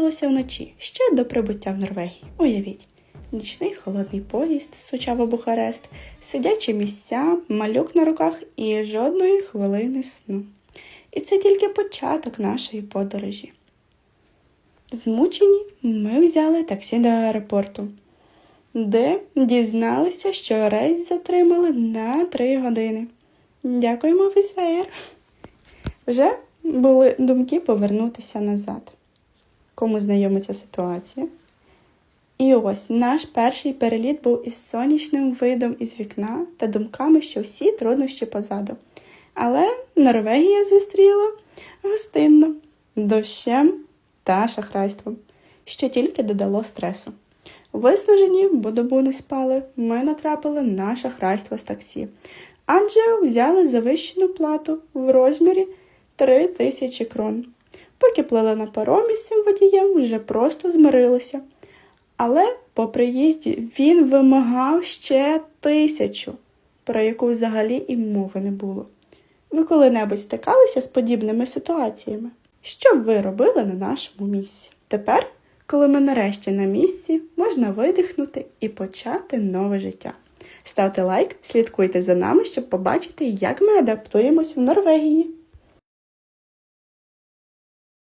залишилося вночі, ще до прибуття в Норвегії. Уявіть. Нічний холодний поїзд, сучава Бухарест, сидячі місця, малюк на руках і жодної хвилини сну. І це тільки початок нашої подорожі. Змучені ми взяли таксі до аеропорту, де дізналися, що рейс затримали на три години. Дякуємо, Візаєр. Вже були думки повернутися назад. Кому знайома ця ситуація? І ось наш перший переліт був із сонячним видом із вікна та думками, що всі труднощі позаду. Але Норвегія зустріла гостинно, дощем та шахрайством, що тільки додало стресу. Виснажені, бо добу не спали, ми натрапили на шахрайство з таксі, адже взяли завищену плату в розмірі 3 тисячі крон. Поки плили на паромі з цим водієм, вже просто змирилися. Але по приїзді він вимагав ще тисячу, про яку взагалі і мови не було. Ви коли-небудь стикалися з подібними ситуаціями? Що ви робили на нашому місці? Тепер, коли ми нарешті на місці, можна видихнути і почати нове життя. Ставте лайк, слідкуйте за нами, щоб побачити, як ми адаптуємось в Норвегії.